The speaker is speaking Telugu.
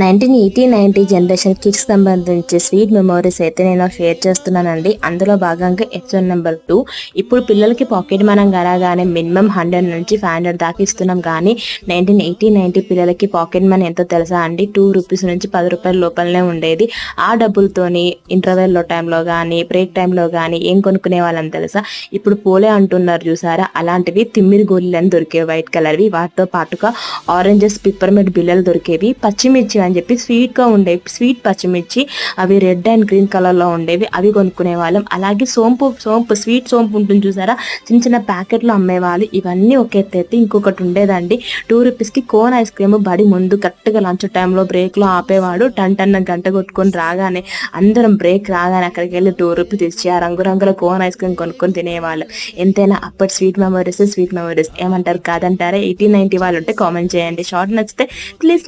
Nineteen eighty ninety generation kids సంబంధించి స్వీట్ మెమోరీస్ అయితే నేను షేర్ చేస్తున్నానండి. అందులో భాగంగా ఎపిసోడ్ నెంబర్ టూ ఇప్పుడు పిల్లలకి పాకెట్ మనం రాగానే మినిమం హండ్రెడ్ నుంచి ఫైవ్ హండ్రెడ్ దాకా ఇస్తున్నాం కానీ నైన్టీన్ ఎయిటీ నైన్టీ పిల్లలకి పాకెట్ మనీ ఎంతో తెలుసా అండి? టూ రూపీస్ నుంచి పది రూపాయల లోపలనే ఉండేది. ఆ డబ్బులతోని ఇంటర్వెల్లో టైంలో కానీ బ్రేక్ టైంలో కానీ ఏం కొనుక్కునే వాళ్ళని తెలుసా? ఇప్పుడు పోలే అంటున్నారు చూసారా? అలాంటివి తిమ్మిరి గోళీలు అని దొరికేవి వైట్ కలర్వి వాటితో పాటుగా ఆరెంజెస్ పిప్పర్మెంట్ బిల్లలు దొరికేవి పచ్చిమిర్చి అని చెప్పి స్వీట్గా ఉండే ఉండేవి. స్వీట్ పచ్చిమిర్చి అవి రెడ్ అండ్ గ్రీన్ కలర్లో ఉండేవి. అవి కొనుక్కునే వాళ్ళం అలాగే సోంపు సోంపు స్వీట్ సోంపు ఉంటుంది చూసారా? చిన్న చిన్న ప్యాకెట్లు అమ్మేవాళ్ళు. ఇవన్నీ ఒక అయితే ఇంకొకటి ఉండేదండి. టూ రూపీస్కి కోన్ ఐస్ క్రీమ్ బడి ముందు కరెక్ట్గా లంచ్ టైంలో బ్రేక్లో ఆపేవాడు. టన్ టన్ గంట కొట్టుకొని రాగానే అందరం బ్రేక్ రాగానే అక్కడికి వెళ్ళి టూ రూపీస్ ఇచ్చి ఆ రంగురంగుల కోన్ ఐస్ క్రీమ్ కొనుక్కొని తినేవాళ్ళు. ఎంతైనా అప్పటి స్వీట్ మెమరీస్ స్వీట్ మెమరీస్ ఏమంటారు కాదంటారా? ఎయిటీన్ నైన్టీ వాళ్ళు ఉంటే కామెంట్ చేయండి. షార్ట్ నచ్చితే ప్లీజ్